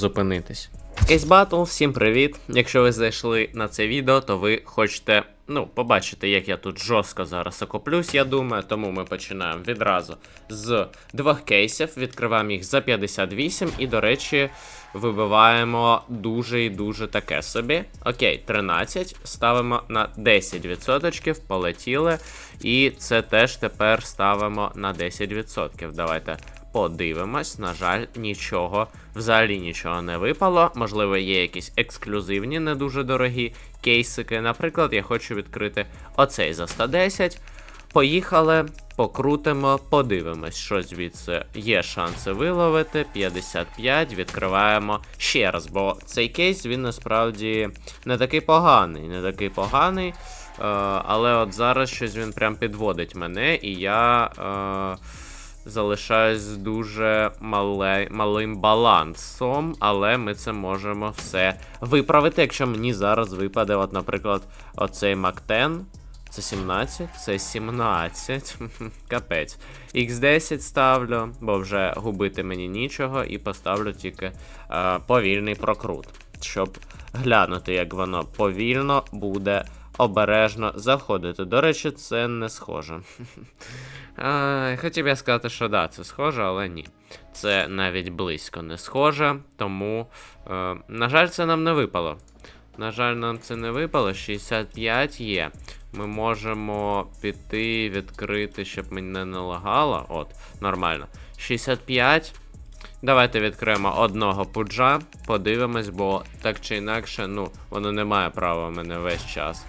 зупинитись. Кейс Батл, всім привіт! Якщо ви зайшли на це відео, то ви хочете ну, побачити, як я тут жорстко зараз окоплюсь, я думаю, тому ми починаємо відразу з двох кейсів, відкриваємо їх за 58 і, до речі, вибиваємо дуже і дуже таке собі. Окей, 13, ставимо на 10%, полетіли. І це теж тепер ставимо на 10%. Давайте подивимось. На жаль, нічого, взагалі нічого не випало. Можливо, є якісь ексклюзивні, не дуже дорогі кейсики. Наприклад, я хочу відкрити оцей за 110. Поїхали, покрутимо, подивимось, що звідси є шанси виловити. 55, відкриваємо ще раз, бо цей кейс він насправді не такий поганий, не такий поганий. Е, але от зараз щось він прям підводить мене, і я е, залишаюсь з дуже мале, малим балансом, але ми це можемо все виправити, якщо мені зараз випаде, от, наприклад, оцей Мактен. Це 17, це 17. Капець. Х10 ставлю, бо вже губити мені нічого, і поставлю тільки е, повільний прокрут, щоб глянути, як воно повільно буде обережно заходити. До речі, це не схоже. Хотів я сказати, що да, це схоже, але ні. Це навіть близько не схоже, тому, е, на жаль, це нам не випало. На жаль, нам це не випало. 65 є. Ми можемо піти відкрити, щоб мене не лагало. От, нормально. 65. Давайте відкриємо одного пуджа, подивимось, бо так чи інакше, ну, воно не має права мене весь час.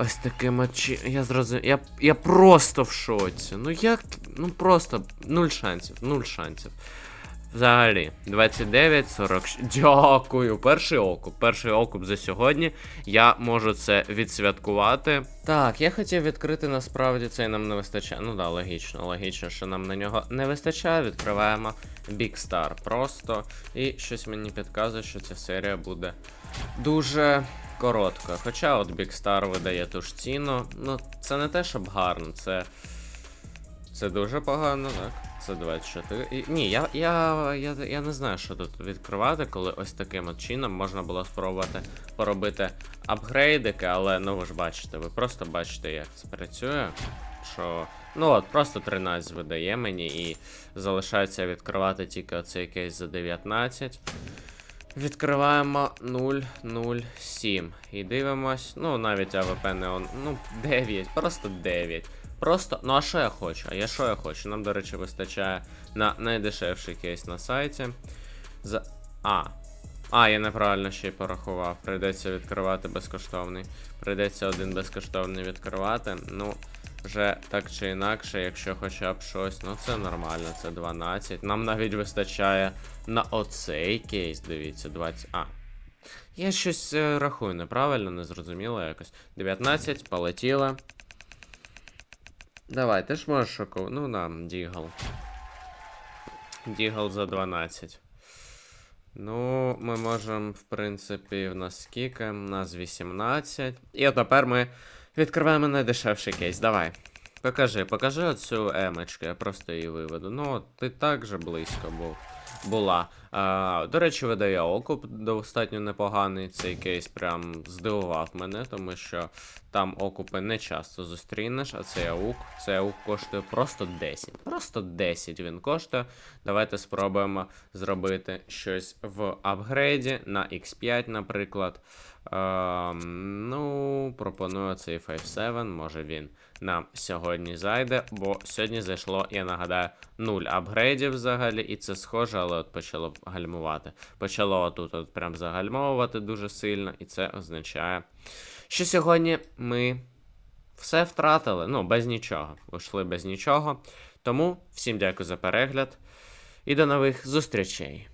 Ось таким очі. Я зрозумів. Я, я просто в шоці. Ну як. Ну просто нуль шансів, нуль шансів. Взагалі, 29, 40. Дякую. Перший окуп. Перший окуп за сьогодні. Я можу це відсвяткувати. Так, я хотів відкрити насправді цей нам не вистачає. Ну да, логічно, логічно, що нам на нього не вистачає. Відкриваємо Big Star просто. І щось мені підказує, що ця серія буде дуже короткою. Хоча от Star видає ту ж ціну. Ну, це не те, щоб гарно, це. Це дуже погано, так? Це 24. І, ні, я, я, я, я не знаю, що тут відкривати, коли ось таким от чином можна було спробувати поробити апгрейдики, але ну ви ж бачите, ви просто бачите, як це працює. Що. Ну от, просто 13 видає мені і залишається відкривати тільки оцей кейс за 19. Відкриваємо 007 і дивимось. Ну, навіть АВП не он. Ну, 9, просто 9. Просто, ну а що я хочу? А я що я хочу? Нам, до речі, вистачає на найдешевший кейс на сайті. За. А. А, я неправильно ще й порахував. Прийдеться відкривати безкоштовний. Прийдеться один безкоштовний відкривати. Ну, вже так чи інакше, якщо хоча б щось, ну це нормально, це 12. Нам навіть вистачає на оцей кейс, дивіться, 20. А. Я щось е, рахую неправильно, незрозуміло якось. 19, полетіло. Давай, ти ж можеш шоку. Ну нам, Дігл. Дігл за 12. Ну, ми можемо, в принципі, в нас скільки? У нас 18. І от тепер ми відкриваємо найдешевший кейс. Давай. Покажи, покажи оцю емочку, я просто її виведу. Ну, ти так же близько був. Була. А, до речі, видає окуп достатньо непоганий. Цей кейс прям здивував мене, тому що там окупи не часто зустрінеш, а цей аук, цей аук коштує просто 10. Просто 10 він коштує. Давайте спробуємо зробити щось в апгрейді на X5, наприклад. Ем, ну, пропоную цей 5-7, може він нам сьогодні зайде, бо сьогодні зайшло, я нагадаю, 0 апгрейдів взагалі, і це схоже, але от почало гальмувати. Почало отут от прям загальмовувати дуже сильно, і це означає, що сьогодні ми все втратили. Ну, без нічого. Вийшли без нічого. Тому всім дякую за перегляд і до нових зустрічей.